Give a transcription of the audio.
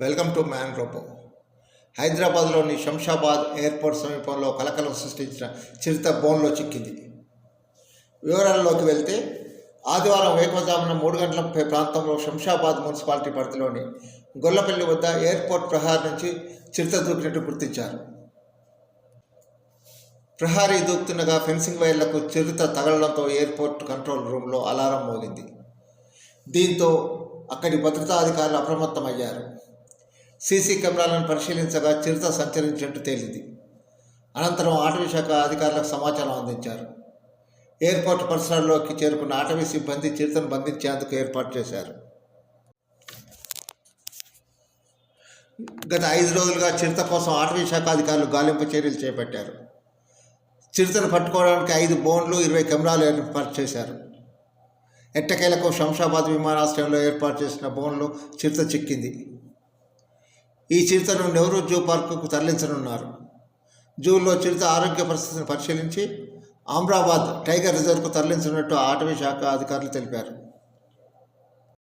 Welcome to man robo హైదరాబాద్లోని Shamshabad airport సమీపంలో కలకలం సృష్టించిన చిరుత బోన్లో చిక్కింది. వివరాల్లోకి వెళ్తే ఆదివారం వేకువజామున మూడు గంటల ప్రాంతంలో శంషాబాద్ మున్సిపాలిటీ పరిధిలోని గొల్లపల్లి వద్ద ఎయిర్పోర్ట్ ప్రహార్ నుంచి చిరుత దూకినట్టు గుర్తించారు. ప్రహారీ దూకుతుండగా ఫెన్సింగ్ వైర్లకు చిరుత తగలడంతో ఎయిర్పోర్ట్ కంట్రోల్ రూమ్లో అలారం మోగింది. దీంతో అక్కడి భద్రతా అధికారులు అప్రమత్తమయ్యారు. సీసీ కెమెరాలను పరిశీలించగా చిరుత సంచరించినట్టు తేలింది. అనంతరం అటవీ శాఖ అధికారులకు సమాచారం అందించారు. ఎయిర్పోర్ట్ పరిసరాల్లోకి చేరుకున్న అటవీ సిబ్బంది చిరుతను బంధించేందుకు ఏర్పాటు చేశారు. గత ఐదు రోజులుగా చిరుత కోసం అటవీ శాఖ అధికారులు గాలింపు చర్యలు చేపట్టారు. చిరుతను పట్టుకోవడానికి ఐదు బోన్లు ఇరవై కెమెరాలు ఏర్పాటు చేశారు. ఎట్టకేలకు శంషాబాద్ విమానాశ్రయంలో ఏర్పాటు చేసిన బోన్లు చిరుత చిక్కింది. ఈ చిరుతను నెహ్రూ జూ పార్కుకు తరలించనున్నారు. జూలో చిరుత ఆరోగ్య పరిస్థితిని పరిశీలించి అమ్రాబాద్ టైగర్ రిజర్వ్కు తరలించినట్టు అటవీ శాఖ అధికారులు తెలిపారు.